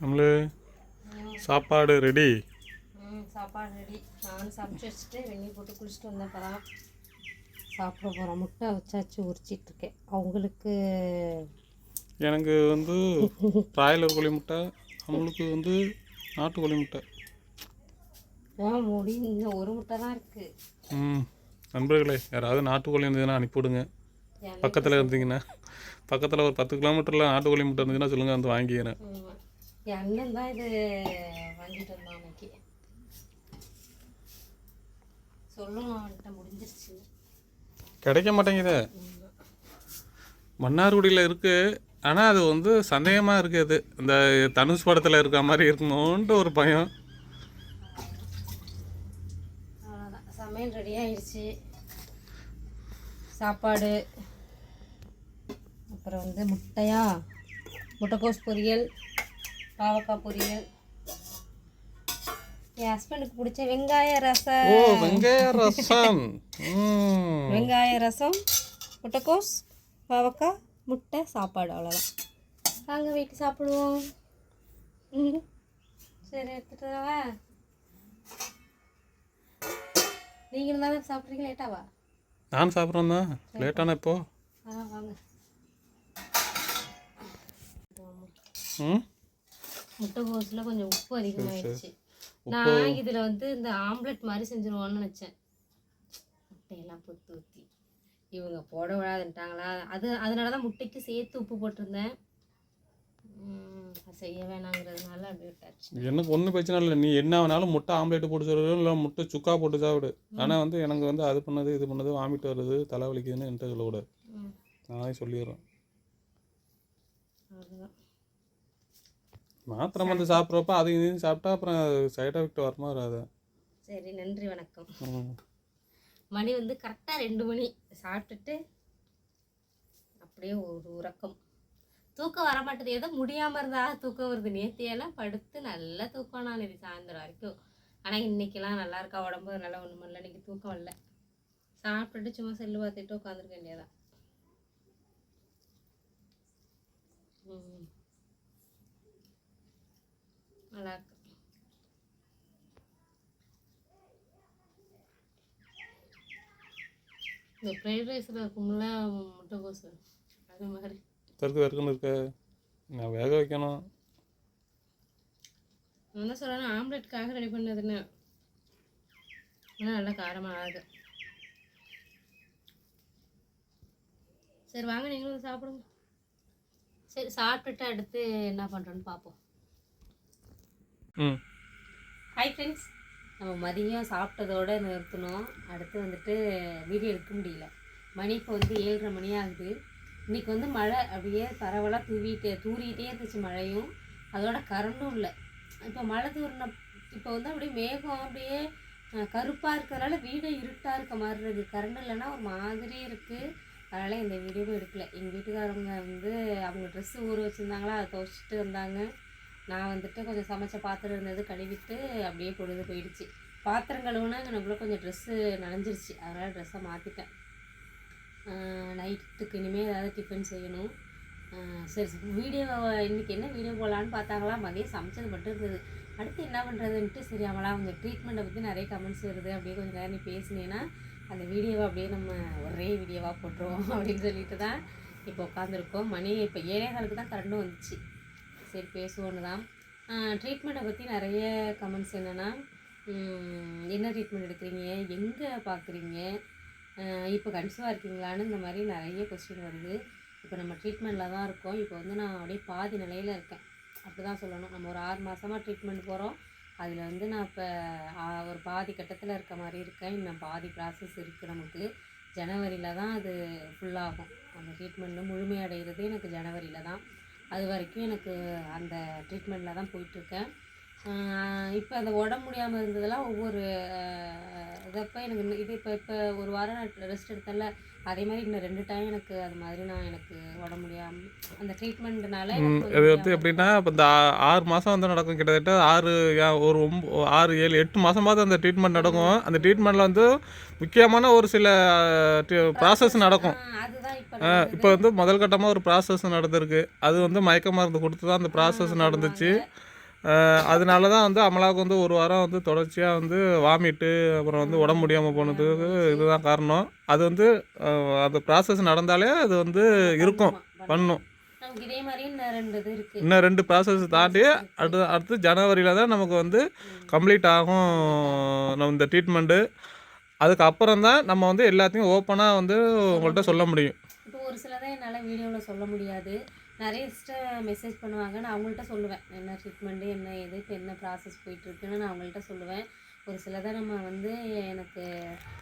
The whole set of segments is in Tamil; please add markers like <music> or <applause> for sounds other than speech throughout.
நம்மளு சாப்பாடு ரெடி. சாப்பாடு ரெடி. நானும் சமைச்சு வச்சுட்டு வெந்நீர் போட்டு குளிச்சுட்டு வந்தேன் சாப்பிட போகிறோம் முட்டை வச்சாச்சு உரிச்சிட்டு இருக்கேன் அவங்களுக்கு எனக்கு வந்து பிராய்லர் கோழி முட்டை நம்மளுக்கு வந்து நாட்டுக்கோழி முட்டை. ஏன் முடி இன்னும் ஒரு முட்டை தான் இருக்குது ம் நண்பர்களே யாராவது நாட்டுக்கோழி இருந்ததுன்னா அனுப்பிவிடுங்க. பக்கத்தில் இருந்தீங்கன்னா பக்கத்தில் ஒரு பத்து கிலோமீட்டரில் நாட்டுக்கோழி முட்டை இருந்ததுன்னா சொல்லுங்கள் வந்து வாங்கிக்கிறேன். என் அண்ணன் தான் இது வாங்கிட்டு வந்தான் அன்னைக்கு. சொல்லணும் அவன்கிட்ட முடிஞ்சிருச்சு. கிடைக்க மாட்டேங்குதே. மன்னார்குடியில் இருக்குது ஆனால் அது வந்து சந்தேகமாக இருக்குது அது. இந்த தனுஷ் படத்தில் இருக்க மாதிரி இருக்கணும்ன்ட்டு ஒரு பயம். அவ்வளோதான் சமையல் ரெடி ஆயிடுச்சு. சாப்பாடு. அப்புறம் வந்து முட்டையா? முட்டைக்கோஸ் பொரியல். பாவக்காய் பொரியல். என் ஹஸ்பண்டுக்கு பிடிச்ச வெங்காய ஓ ரசம் வெங்காய ரசம். வெங்காய ரசம் முட்டைக்கோஸ் பாவக்காய் முட்டை சாப்பாடு அவ்வளோதான் வாங்க வீட்டு சாப்பிடுவோம். ம். சரி எடுத்துட்டு வரவா? நீங்களும் தானே சாப்பிட்றீங்க லேட்டாவா நான் சாப்பிட்றேன் தான். லேட்டான இப்போ? ஆ வாங்க. ம்? முட்டைக்கோஸில் கொஞ்சம் உப்பு அதிகமாகிடுச்சு நான் இதில் வந்து இந்த ஆம்லெட் மாதிரி செஞ்சுருவோன்னு நினச்சேன். முட்டையெல்லாம் பொத்து ஊற்றி இவங்க போட விடாதுன்ட்டாங்களா? அது அதனால தான் முட்டைக்கு சேர்த்து உப்பு போட்டிருந்தேன். செய்ய வேணாங்கிறதுனால அப்படி விட்டாச்சு. எனக்கு ஒன்றும் பிரச்சனை இல்லை. நீ என்ன வேணாலும் முட்டை ஆம்லேட் போட்டு சாப்பிடு இல்லை முட்டை சுக்கா போட்டு சாப்பிடு. ஆனால் வந்து எனக்கு வந்து அது பண்ணது இது பண்ணது வாமிட் வருது தலை வலிக்குதுன்னு என்கிட்ட சொல்லக்கூடாது நானே சொல்லிடுறேன். அதுதான் மாத்திரை வந்து சாப்பிட்றப்ப அதையும் இதையும் சாப்பிட்டா அப்புறம் சைட் எஃபெக்ட் வரமா வராது? சரி நன்றி வணக்கம். மணி வந்து கரெக்டாக ரெண்டு மணி. சாப்பிட்டுட்டு அப்படியே ஒரு உறக்கம். தூக்கம் வர மாட்டேது. ஏதோ முடியாமல் இருந்தா தூக்கம் வருது. நேத்தியெல்லாம் படுத்து நல்லா தூக்கம் நான் இது சாயந்தரம் வரைக்கும். ஆனால் இன்னைக்கெல்லாம் நல்லா இருக்கா? உடம்பு நல்லா ஒன்றும் இல்லை. இன்னைக்கு தூக்கம் இல்லை சாப்பிட்டுட்டு சும்மா செல்லு பார்த்துட்டு உட்காந்துருக்க வேண்டியதான் ம். நல்லா இருக்கு இந்த ஃப்ரைட் ரைஸில் இருக்கும்ல முட்டைக்கோசு அது மாதிரி. தருக்கு தருக்குன்னு இருக்க. நான் வேக வைக்கணும். நான் என்ன சொல்கிறேன் ஆம்லெட்காக ரெடி பண்ணதுன்னு ஆனால் நல்லா காரமாக ஆகுது. சரி வாங்க நீங்களும் சாப்பிடுங்க. சரி சாப்பிட்டுட்டு அடுத்து என்ன பண்ணுறோன்னு பார்ப்போம் ஹாய் ஃப்ரெண்ட்ஸ் நம்ம மதியம் சாப்பிட்டதோட நிறுத்தணும் அடுத்து வந்துட்டு வீடியோ எடுக்க முடியல. மணி இப்போ வந்து ஏழரை மணி ஆகுது. இன்னைக்கு வந்து மழை அப்படியே பரவலாக தூவிட்டு தூரிக்கிட்டே இருந்துச்சு மழையும். அதோட கரண்டும் இல்லை. இப்போ மழை தூரின இப்போ வந்து அப்படியே மேகம் அப்படியே கருப்பாக இருக்கிறதுனால வீடே இருட்டாக இருக்க மாதிரி இருக்குது கரண்ட் இல்லைன்னா ஒரு மாதிரி இருக்குது அதனால் இந்த வீடியோவும் எடுக்கல. எங்கள் வீட்டுக்காரவங்க வந்து அவங்க ட்ரெஸ்ஸு ஊற வச்சுருந்தாங்களா அதை துவைச்சிட்டு வந்தாங்க. நான் வந்துட்டு கொஞ்சம் சமைச்ச பாத்திரம் இருந்தது கழுவிட்டு அப்படியே பொழுது போயிடுச்சு. பாத்திரம் கழுவுனா எனக்குள்ளே கொஞ்சம் ட்ரெஸ்ஸு நனைஞ்சிருச்சு. அதனால் ட்ரெஸ்ஸை மாற்றிட்டேன் நைட்டுக்கு இனிமேல் ஏதாவது டிஃபன் செய்யணும். சரி வீடியோ இன்றைக்கி என்ன வீடியோ போடலான்னு பார்த்தாங்களா? மதியம் சமைச்சது மட்டும் இருந்தது. அடுத்து என்ன பண்ணுறதுன்ட்டு சரி அவங்களா அவங்க ட்ரீட்மெண்ட்டை பற்றி நிறைய கமெண்ட்ஸ் வருது. அப்படியே கொஞ்சம் நேரம் நீ பேசுனீங்கன்னா அந்த வீடியோவை அப்படியே நம்ம ஒரே வீடியோவாக போட்டுருவோம் அப்படின்னு சொல்லிட்டு தான் இப்போ உட்காந்துருக்கோம் மணி இப்போ ஏழே காலுக்கு தான் கரண்டும் வந்துச்சு. சரி பேசுவோன்னு தான். ட்ரீட்மெண்ட்டை பற்றி நிறைய கமெண்ட்ஸ் என்னென்னா என்ன ட்ரீட்மெண்ட் எடுக்கிறீங்க? எங்கே பார்க்குறீங்க இப்போ கன்சீவாக இருக்கீங்களான்னு இந்த மாதிரி நிறைய கொஸ்டின் வருது. இப்போ நம்ம ட்ரீட்மெண்ட்டில் தான் இருக்கோம். இப்போ வந்து நான் அப்படியே பாதி நிலையில் இருக்கேன். அப்படி தான் சொல்லணும். நம்ம ஒரு ஆறு மாதமாக ட்ரீட்மெண்ட் போகிறோம் அதில் வந்து நான் இப்போ ஒரு பாதி கட்டத்தில் இருக்க மாதிரி இருக்கேன். இன்னும் பாதி ப்ராசஸ் இருக்குது நமக்கு. ஜனவரியில் தான் அது ஃபுல்லாகும் அந்த ட்ரீட்மெண்ட்டு முழுமையடைகிறது எனக்கு ஜனவரியில் தான். அது வரைக்கும் எனக்கு அந்த ட்ரீட்மெண்ட்டில் தான் போயிட்டுருக்கேன் இப்போ அந்த உடம்பு முடியாமல் இருந்ததெல்லாம் ஒவ்வொரு இதப்போ எனக்கு இது இப்போ இப்போ ஒரு வாரம் நான் ரெஸ்ட் எடுத்தேன்ல அதே மாதிரி இன்னும் ரெண்டு டைம் எனக்கு அது மாதிரி நான் எனக்கு உடம்பு முடியாமல் அந்த ட்ரீட்மெண்ட்னால இது வந்து எப்படின்னா இப்போ இந்த ஆறு மாதம் வந்து நடக்கும் கிட்டத்தட்ட ஆறு ஒரு ஒம்ப ஆறு ஏழு எட்டு மாதமாவது அந்த ட்ரீட்மெண்ட் நடக்கும். அந்த ட்ரீட்மெண்ட்டில் வந்து முக்கியமான ஒரு சில ப்ராசஸ் நடக்கும். இப்போ வந்து முதல் கட்டமாக ஒரு ப்ராசஸ் நடந்திருக்கு. அது வந்து மயக்க மருந்து கொடுத்து தான் அந்த ப்ராசஸ் நடந்துச்சு. அதனால தான் வந்து அமலாவுக்கு வந்து ஒரு வாரம் வந்து தொடர்ச்சியாக வந்து வாமிட்டு அப்புறம் வந்து உடம்பு முடியாமல் போனதுக்கு இதுதான் காரணம். அது வந்து அது ப்ராசஸ் நடந்தாலே அது வந்து இருக்கும் பண்ணும். இன்னும் ரெண்டு ப்ராசஸ் தாண்டி அடுத்து அடுத்து ஜனவரியில் தான் நமக்கு வந்து கம்ப்ளீட் ஆகும் நம்ம இந்த ட்ரீட்மெண்ட்டு அதுக்கப்புறம் தான் நம்ம வந்து எல்லாத்தையும் ஓப்பனாக வந்து உங்கள்கிட்ட சொல்ல முடியும். இப்போ ஒரு சிலதை என்னால் வீடியோவில் சொல்ல முடியாது. நிறைய சிஸ்டர் மெசேஜ் பண்ணுவாங்க நான் அவங்கள்ட்ட சொல்லுவேன். என்ன ட்ரீட்மெண்ட்டு என்ன இது இப்போ என்ன ப்ராசஸ் போயிட்டுருக்குன்னு நான் அவங்கள்ட்ட சொல்லுவேன். ஒரு சிலதை நம்ம வந்து எனக்கு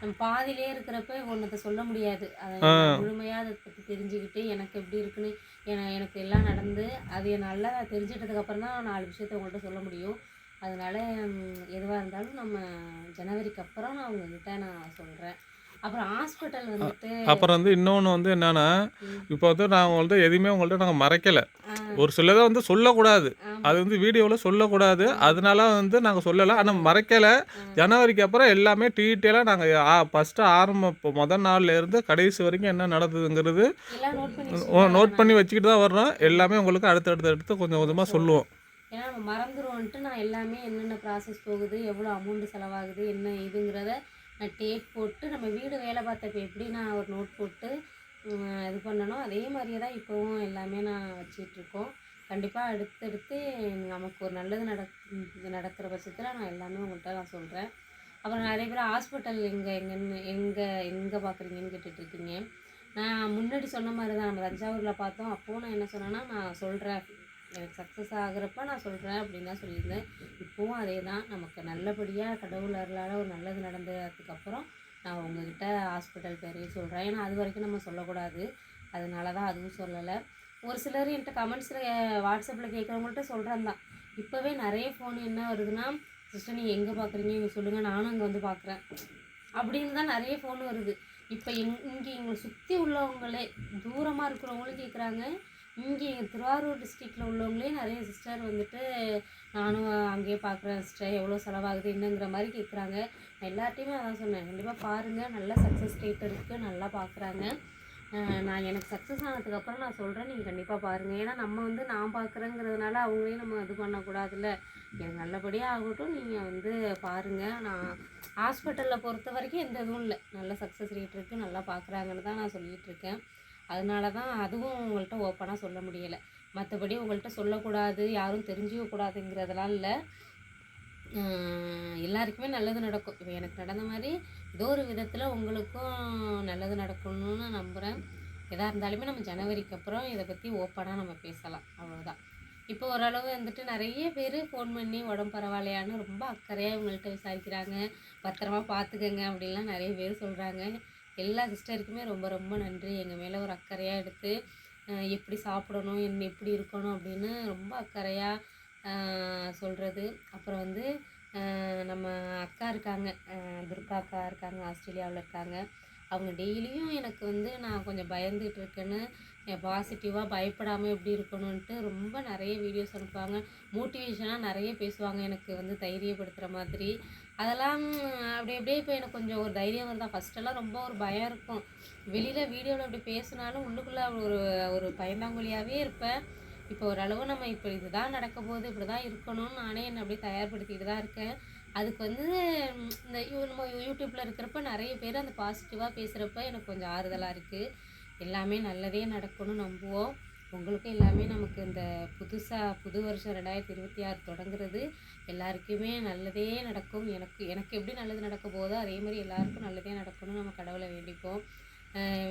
நம்ம பாதியிலே இருக்கிறப்ப ஒன்றத்தை சொல்ல முடியாது. அதை முழுமையாக அதை பற்றி தெரிஞ்சுக்கிட்டு எனக்கு எப்படி இருக்குன்னு என எனக்கு எல்லாம் நடந்து அது நல்லா தெரிஞ்சிட்டதுக்கப்புறம் தான் நாலு விஷயத்த உங்கள்கிட்ட சொல்ல முடியும். அதனால எதுவாக இருந்தாலும் நம்ம ஜனவரிக்கு அப்புறம் நான் உங்ககிட்ட நான் சொல்கிறேன் அப்புறம் ஹாஸ்பிட்டல் வந்துட்டு அப்புறம் வந்து இன்னொன்று வந்து என்னென்னா இப்போ வந்து நான் உங்கள்கிட்ட எதுவுமே உங்கள்கிட்ட நாங்கள் மறைக்கலை. ஒரு சிலதை வந்து சொல்லக்கூடாது. அது வந்து வீடியோவில் சொல்லக்கூடாது. அதனால வந்து நாங்கள் சொல்லலை. ஆனால் மறைக்கலை. ஜனவரிக்கு அப்புறம் எல்லாமே டீட்டெயிலாக நாங்கள் ஃபஸ்ட்டு ஆரம்ப இப்போ முதல் நாள்ல இருந்து கடைசி வரைக்கும் என்ன நடந்ததுங்கிறது நோட் பண்ணி வச்சுக்கிட்டு தான் வர்றோம். எல்லாமே உங்களுக்கு அடுத்தடுத்து அடுத்து கொஞ்சம் கொஞ்சமாக சொல்லுவோம். ஏன்னா நம்ம மறந்துடுவோன்ட்டு நான் எல்லாமே என்னென்ன ப்ராசஸ் போகுது எவ்வளோ அமௌண்ட் செலவாகுது என்ன இதுங்கிறத டேப் போட்டு நம்ம வீடு வேலை பார்த்தப்ப எப்படி நான் ஒரு நோட் போட்டு இது பண்ணனோ அதே மாதிரியே தான் இப்போவும் எல்லாமே நான் வச்சிட்ருக்கோம் கண்டிப்பாக அடுத்தடுத்து நமக்கு ஒரு நல்லது நடக் நடக்கிற பட்சத்தில் நான் எல்லாமே உங்கள்கிட்ட நான் சொல்கிறேன் அப்புறம் நிறைய பேர் ஹாஸ்பிட்டல் எங்கே எங்கன்னு எங்கே எங்கே பார்க்குறீங்கன்னு கேட்டுட்ருக்கீங்க நான் முன்னாடி சொன்ன மாதிரி தான் நம்ம தஞ்சாவூரில் பார்த்தோம். அப்போது நான் என்ன சொன்னேன்னா நான் சொல்கிறேன் எனக்கு சக்ஸஸ் ஆகுறப்ப நான் சொல்கிறேன் அப்படின்னு தான் சொல்லியிருந்தேன். இப்போவும் அதே தான் நமக்கு நல்லபடியாக கடவுள் அருளால் ஒரு நல்லது நடந்ததுக்கப்புறம் நான் உங்ககிட்ட ஹாஸ்பிட்டல் பேரையும் சொல்கிறேன் ஏன்னா அது வரைக்கும் நம்ம சொல்லக்கூடாது. அதனால தான் அதுவும் சொல்லலை. ஒரு சிலர் என்கிட்ட கமெண்ட்ஸில் வாட்ஸ்அப்பில் கேட்குறவங்கள்ட்ட சொல்கிறேன் தான். இப்போவே நிறைய ஃபோன் என்ன வருதுன்னா சிஸ்டர் நீங்கள் எங்கே பார்க்குறீங்க இங்கே சொல்லுங்கள் நானும் அங்கே வந்து பார்க்குறேன் அப்படின்னு தான் நிறைய ஃபோன் வருது. இப்போ எங் இங்கே எங்களை சுற்றி உள்ளவங்களே தூரமாக இருக்கிறவங்களும் கேட்குறாங்க இங்கே எங்கள் திருவாரூர் டிஸ்ட்ரிக்டில் உள்ளவங்களே நிறைய சிஸ்டர் வந்துட்டு நானும் அங்கேயே பார்க்குறேன் சிஸ்டர் எவ்வளோ செலவாகுது என்னங்கிற மாதிரி கேட்குறாங்க நான் எல்லார்ட்டையுமே அதான் சொன்னேன் கண்டிப்பாக பாருங்கள் நல்ல சக்ஸஸ் ரேட் இருக்குது நல்லா பார்க்குறாங்க. நான் எனக்கு சக்ஸஸ் ஆனதுக்கப்புறம் நான் சொல்கிறேன் நீங்கள் கண்டிப்பாக பாருங்கள் ஏன்னா நம்ம வந்து நான் பார்க்குறேங்கிறதுனால அவங்களையும் நம்ம இது பண்ணக்கூடாதுல்ல. எனக்கு நல்லபடியாக ஆகட்டும் நீங்கள் வந்து பாருங்கள் நான் ஹாஸ்பிட்டலில் பொறுத்த வரைக்கும் எந்த இதுவும் இல்லை. நல்ல சக்ஸஸ் ரேட் இருக்குது நல்லா பார்க்குறாங்கன்னு தான் நான் சொல்லிகிட்ருக்கேன் அதனால தான் அதுவும் உங்கள்கிட்ட ஓப்பனாக சொல்ல முடியலை. மற்றபடி உங்கள்கிட்ட சொல்லக்கூடாது யாரும் தெரிஞ்சுக்க கூடாதுங்கிறதெல்லாம் இல்லை. எல்லாருக்குமே நல்லது நடக்கும். இப்போ எனக்கு நடந்த மாதிரி ஏதோ ஒரு விதத்தில் உங்களுக்கும் நல்லது நடக்கணும்னு நான் நம்புகிறேன் எதாக இருந்தாலுமே நம்ம ஜனவரிக்கு அப்புறம் இதை பற்றி ஓப்பனாக நம்ம பேசலாம். அவ்வளோதான் இப்போ ஓரளவு வந்துட்டு நிறைய பேர் ஃபோன் பண்ணி உடம்பு பரவாயில்லையான்னு ரொம்ப அக்கறையாக இவங்கள்ட்ட விசாரிக்கிறாங்க. பத்திரமா பார்த்துக்கங்க அப்படின்லாம் நிறைய பேர் சொல்கிறாங்க எல்லா சிஸ்டருக்குமே ரொம்ப ரொம்ப நன்றி. எங்கள் மேலே ஒரு அக்கறையாக எடுத்து எப்படி சாப்பிடணும் என்ன எப்படி இருக்கணும் அப்படின்னு ரொம்ப அக்கறையாக சொல்கிறது அப்புறம் வந்து நம்ம அக்கா இருக்காங்க துர்கா அக்கா இருக்காங்க ஆஸ்திரேலியாவில் இருக்காங்க. அவங்க டெய்லியும் எனக்கு வந்து நான் கொஞ்சம் பயந்துகிட்டு இருக்கேன்னு பாசிட்டிவாக பயப்படாமல் எப்படி இருக்கணும்ன்ட்டு ரொம்ப நிறைய வீடியோஸ் அனுப்புவாங்க. மோட்டிவேஷனாக நிறைய பேசுவாங்க எனக்கு வந்து தைரியப்படுத்துகிற மாதிரி. அதெல்லாம் அப்படி அப்படியே இப்போ எனக்கு கொஞ்சம் ஒரு தைரியம் வந்தால் ஃபஸ்ட்டெல்லாம் ரொம்ப ஒரு பயம் இருக்கும். வெளியில் வீடியோவில் அப்படி பேசினாலும் உள்ளுக்குள்ளே ஒரு ஒரு பயந்தாங்குழியாகவே இருப்பேன். இப்போ ஓரளவு நம்ம இப்போ இதுதான் நடக்க போகுது இப்படி தான் இருக்கணும்னு நானே என்னை அப்படியே தயார்படுத்திட்டு தான் இருக்கேன். அதுக்கு வந்து இந்த யூ- நம்ம யூடியூப்பில் இருக்கிறப்ப நிறைய பேர் அந்த பாசிட்டிவாக பேசுகிறப்ப எனக்கு கொஞ்சம் ஆறுதலாக இருக்குது எல்லாமே நல்லதே நடக்கணும்னு நம்புவோம். உங்களுக்கும் எல்லாமே நமக்கு இந்த புதுசாக புது வருஷம் ரெண்டாயிரத்தி இருபத்தி ஆறு தொடங்குறது எல்லாருக்குமே நல்லதே நடக்கும். எனக்கு எனக்கு எப்படி நல்லது நடக்க போதோ அதே மாதிரி எல்லாருக்கும் நல்லதே நடக்கணும்னு நம்ம கடவுளை வேண்டிப்போம்.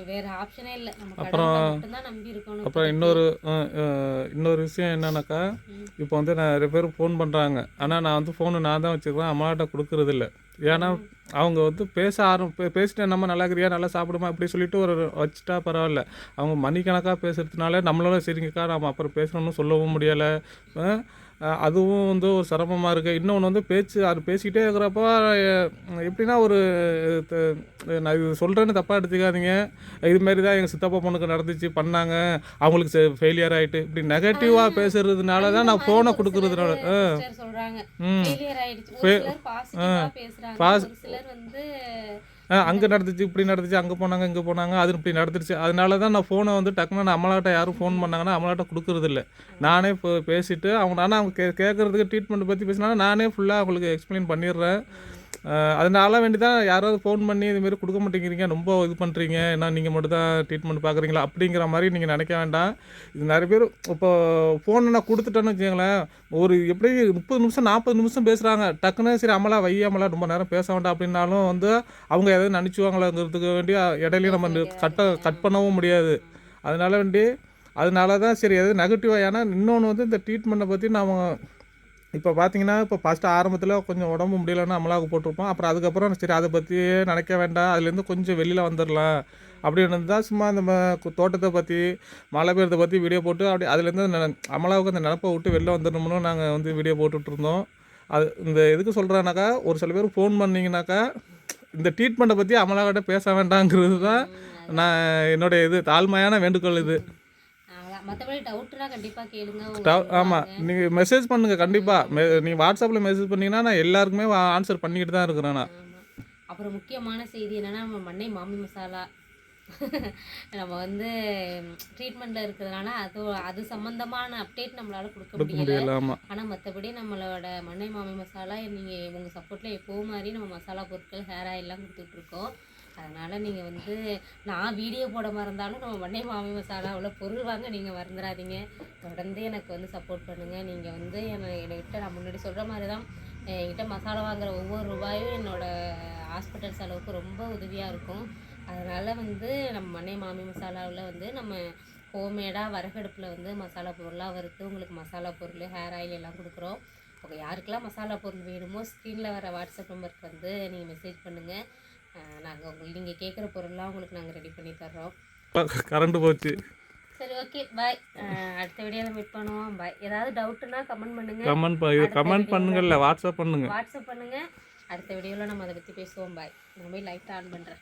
வேற ஆப்ஷனே இல்லை. நம்ம மட்டும்தான் நம்பி இருக்கணும். அப்புறம் இன்னொரு இன்னொரு விஷயம் என்னன்னாக்கா இப்போ வந்து நிறைய பேர் ஃபோன் பண்ணுறாங்க ஆனால் நான் வந்து ஃபோனு நான் தான் வச்சுருக்கேன். அம்மாட்ட கொடுக்கறதில்ல ஏன்னா அவங்க வந்து பேச ஆரம் பே- பேசிட்டு நம்ம நல்லா இருக்கிறியா? நல்லா சாப்பிடுமா? இப்படி சொல்லிட்டு ஒரு வச்சுட்டா பரவாயில்ல. அவங்க மணிக்கணக்காக பேசுறதுனால நம்மளால சரிங்கக்கா நம்ம அப்புறம் பேசணும்னு சொல்லவும் முடியலை. அதுவும் வந்து ஒரு சிரமமாக இருக்குது இன்னொன்று வந்து பேச்சு அது பேசிக்கிட்டே இருக்கிறப்ப எப்படின்னா ஒரு நான் இது சொல்கிறேன்னு தப்பாக எடுத்துக்காதீங்க. இதுமாரி தான் எங்கள் சித்தப்பா பொண்ணுக்கு நடந்துச்சு பண்ணாங்க. அவங்களுக்கு ஃபெயிலியர் ஆகிட்டு இப்படி நெகட்டிவாக பேசுறதுனால தான் நான் ஃபோனை கொடுக்கறதுனால ஆ அங்கே நடந்துச்சு இப்படி நடந்துச்சு அங்கே போனாங்க இங்கே போனாங்க அது இப்படி நடந்துருச்சு. அதனால தான் நான் ஃபோனை வந்து டக்குன்னு நான் அமலாட்ட யாரும் ஃபோன் பண்ணாங்கன்னா அமலாட்ட கொடுக்கறது நானே இப்போ பேசிவிட்டு அவங்க ஆனால் அவங்க கே கேட்குறதுக்கு ட்ரீட்மெண்ட் பற்றி பேசினா நானே ஃபுல்லாக அவங்களுக்கு எக்ஸ்பிளைன் பண்ணிடுறேன். அதனால வேண்டி தான் யாராவது ஃபோன் பண்ணி இதுமாரி கொடுக்க மாட்டேங்கிறீங்க ரொம்ப இது பண்ணுறீங்க ஏன்னா நீங்கள் மட்டும் தான் ட்ரீட்மெண்ட் பார்க்குறீங்களா அப்படிங்கிற மாதிரி நீங்கள் நினைக்க வேண்டாம். இது நிறைய பேர் இப்போ ஃபோனை நான் கொடுத்துட்டேன்னு வச்சுக்கோங்களேன் ஒரு எப்படி முப்பது நிமிஷம் நாற்பது நிமிஷம் பேசுகிறாங்க டக்குன்னு சரி அமலா வை அமலா ரொம்ப நேரம் பேச வேண்டாம் அப்படின்னாலும் வந்து அவங்க எதாவது நினச்சிவாங்களாங்கிறதுக்கு வேண்டி இடையிலையும் நம்ம கட்ட கட் பண்ணவும் முடியாது. அதனால வேண்டி அதனால தான் சரி எது நெகட்டிவாக ஏன்னா இன்னொன்று வந்து இந்த ட்ரீட்மெண்ட்டை பற்றி நாம இப்போ பார்த்தீங்கன்னா இப்போ ஃபஸ்ட்டு ஆரம்பத்தில் கொஞ்சம் உடம்பு முடியலன்னா அமலாவுக்கு போட்டிருப்போம். அப்புறம் அதுக்கப்புறம் சரி அதை பற்றி நினைக்க வேண்டாம். அதுலேருந்து கொஞ்சம் வெளியில் வந்துடலாம் அப்படின்னு தான் சும்மா இந்த ம- தோட்டத்தை பற்றி மழை பெய்யறதை பற்றி வீடியோ போட்டு அப்படி அதுலேருந்து நெ- அமலாவுக்கு அந்த நினப்பை விட்டு வெளில வந்துடணும்னு நாங்கள் வந்து வீடியோ போட்டுட்டு இருந்தோம் அது இந்த எதுக்கு சொல்கிறேன்னாக்கா ஒரு சில பேர் ஃபோன் பண்ணிங்கனாக்கா இந்த ட்ரீட்மெண்ட்டை பற்றி அமலாக்கிட்ட பேச வேண்டாங்கிறது தான் நான் என்னுடைய இது தாழ்மையான வேண்டுகோள் இது. மற்றபடி டவுட்னா கண்டிப்பாக கேளுங்க. ஆமாம் நீங்கள் மெசேஜ் பண்ணுங்கள் கண்டிப்பாக நீங்கள் வாட்ஸ்அப்பில் மெசேஜ் பண்ணீங்கன்னா நான் எல்லாருக்குமே ஆன்சர் பண்ணிக்கிட்டு தான் இருக்கிறேன் நான். அப்புறம் முக்கியமான செய்தி என்னன்னா நம்ம மண்ணை மாமி மசாலா. <laughs> நம்ம வந்து ட்ரீட்மெண்ட்டில் இருக்கிறதுனால அது அது சம்மந்தமான அப்டேட் நம்மளால கொடுக்க முடியல. ஆனால் மற்றபடி நம்மளோட மண்ணை மாமி மசாலா நீங்கள் உங்கள் சப்போர்ட்டில் எப்போவும் மாதிரி நம்ம மசாலா பொருட்கள் ஹேர் ஆயிலெலாம் கொடுத்துட்ருக்கோம் அதனால் நீங்கள் வந்து நான் வீடியோ போட மறந்தாலும் நம்ம மண்ணை மாமி மசாலாவில் பொருள் வாங்க நீங்கள் மறந்துடாதீங்க தொடர்ந்து எனக்கு வந்து சப்போர்ட் பண்ணுங்கள் நீங்கள் வந்து என்னை என்கிட்ட நான் முன்னாடி சொல்கிற மாதிரி தான் என்கிட்ட மசாலா வாங்குகிற ஒவ்வொரு ரூபாயும் என்னோடய ஹாஸ்பிட்டல் செலவுக்கு ரொம்ப உதவியாக இருக்கும். அதனால் வந்து நம்ம மண்ணை மாமி மசாலாவில் வந்து நம்ம ஹோம்மேடாக வரகடுப்பில் வந்து மசாலா பொருளாக வறுத்து உங்களுக்கு மசாலா பொருள் ஹேர் ஆயில் எல்லாம் கொடுக்குறோம். ஓகே யாருக்கெல்லாம் மசாலா பொருள் வேணுமோ ஸ்க்ரீனில் வர வாட்ஸ்அப் நம்பருக்கு வந்து நீங்கள் மெசேஜ் பண்ணுங்கள் நாங்கள் உங்களுக்கு நீங்கள் கேட்குற பொருள்லாம் உங்களுக்கு நாங்கள் ரெடி பண்ணி தர்றோம். கரண்ட் போச்சு. சரி ஓகே பாய் அடுத்த வீடியோவில் மீட் பண்ணுவோம். பாய் ஏதாவது டவுட்டுன்னா கமெண்ட் பண்ணுங்கள் கமெண்ட் ப இது கமெண்ட் பண்ணுங்கள்ல வாட்ஸ்அப் பண்ணுங்க. வாட்ஸ்அப் பண்ணுங்கள் அடுத்த வீடியோவில் நம்ம அதை பற்றி பேசுவோம். பாய் நான் போய் லைட் ஆன் பண்ணுறேன்